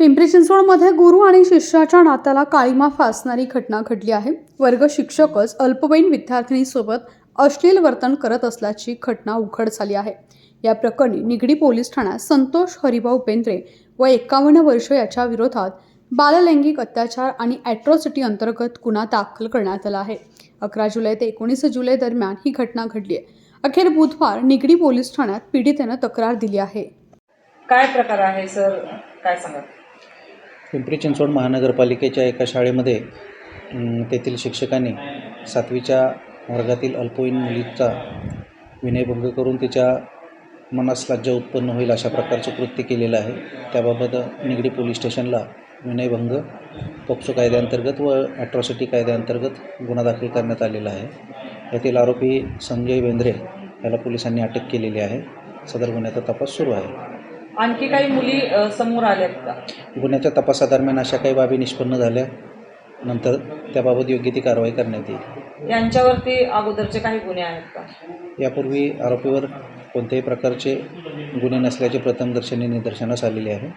पिंपरी चिंचवडमध्ये गुरु आणि शिष्याच्या नात्याला काळीमा फासणारी घटना घडली आहे. वर्ग शिक्षकच अल्पवयीन विद्यार्थिनीसोबत अश्लील वर्तन करत असल्याची घटना उघड झाली आहे. या प्रकरणी निगडी पोलीस ठाण्यात संतोष हरिभाऊ बेंद्रे व एकावन्न वर्ष याच्या विरोधात बाललैंगिक अत्याचार आणि ॲट्रॉसिटी अंतर्गत गुन्हा दाखल करण्यात आला आहे. अकरा जुलै ते एकोणीस जुलै दरम्यान ही घटना घडली आहे. अखेर बुधवार निगडी पोलीस ठाण्यात पीडितेनं तक्रार दिली आहे. काय प्रकार आहे सर? काय सांगा पिंपरी चिंचवड महानगरपालिकेच्या एका शाळेमध्ये तेथील शिक्षकांनी सातवीच्या वर्गातील अल्पवयीन मुलीचा विनयभंग करून तिच्या मनास लज्जा उत्पन्न होईल अशा प्रकारचं कृत्य केलेलं आहे. त्याबाबत निगडी पोलीस स्टेशनला विनयभंग पोक्सो कायद्याअंतर्गत व ॲट्रॉसिटी कायद्याअंतर्गत गुन्हा दाखल करण्यात आलेला आहे. यातील आरोपी संजय बेंद्रे याला पोलिसांनी अटक केलेली आहे. सदर गुन्ह्याचा तपास सुरू आहे. आणखी काही मुली समोर आल्यात का? गुन्ह्याच्या तपासादरम्यान अशा काही बाबी निष्पन्न झाल्या. नंतर त्याबाबत योग्य ती कारवाई करण्यात येईल. यांच्यावरती अगोदरचे काही गुन्हे आहेत का? यापूर्वी आरोपीवर कोणत्याही प्रकारचे गुन्हे नसल्याचे प्रथमदर्शनी निदर्शनास आलेले आहे.